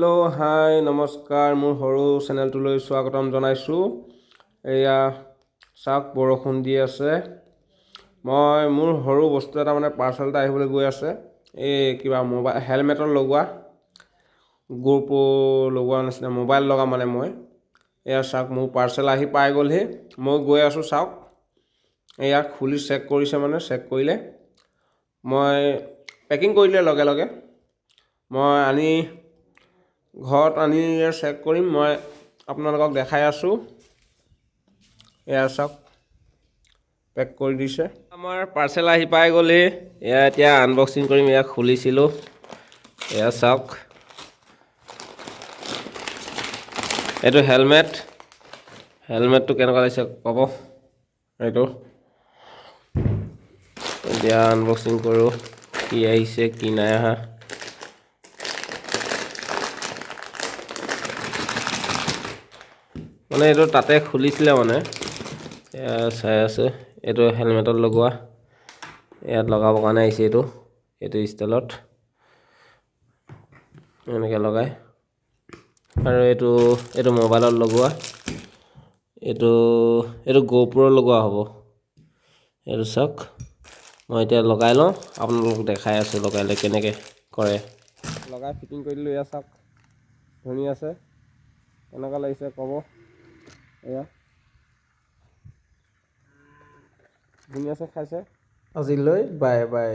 Hello হাই নমস্কাৰ, মোৰ সৰু চেনেলটোলৈ স্বাগতম জনাইছোঁ। এয়া চাওক, বৰষুণ দি আছে। মই, মোৰ সৰু বস্তু এটা মানে পাৰ্চেল এটা আহিবলৈ গৈ আছে। এই কিবা মোবাইল হেলমেটত লগোৱা গোপো লগোৱা নিচিনা মোবাইল লগা মানে মই। এয়া চাওক, মোৰ পাৰ্চেল আহি পাই গ'লহি। মই গৈ আছোঁ, চাওক। এয়া খুলি চেক কৰিছে মানে চেক কৰিলে। মই পেকিং কৰি দিলে লগে লগে। মই আনি ঘৰত আনি চেক কৰিম মই আপোনালোকক দেখাই আছোঁ। এয়া চাওক পেক কৰি দিছে। আমাৰ পাৰ্চেল আহি পাই গ'লহি এয়া এতিয়া আনবক্সিং কৰিম এয়া খুলিছিলোঁ। এয়া চাওক। এইটো হেলমেট হেলমেটটো কেনেকুৱা লাগিছে ক'ব? এইটো। এতিয়া আনবক্সিং কৰোঁ কি আহিছে কি নাই অহা। মানে এইটো তাতে খুলিছিলে মানে। চাই আছে। এইটো হেলমেটত লগোৱা। ইয়াত লগাবৰ কাৰণে আহিছে এইটো। এইটো ষ্টাইলত। এনেকৈ লগাই। আৰু এইটো এইটো মোবাইলত লগোৱা। এইটো এইটো গ'প্ৰ লগোৱা হ'ব। এইটো চাওক। মই এতিয়া লগাই লওঁ। আপোনালোকক দেখাই আছোঁ লগাই কেনেকৈ কৰে। লগাই ফিটিং কৰি দিলোঁ। এয়া চাওক। ধুনীয়া আছে। কেনেকুৱা লাগিছে ক'ব। এয়া। ধুনীয়াছে খাইছে। আজিলৈ বাই বাই।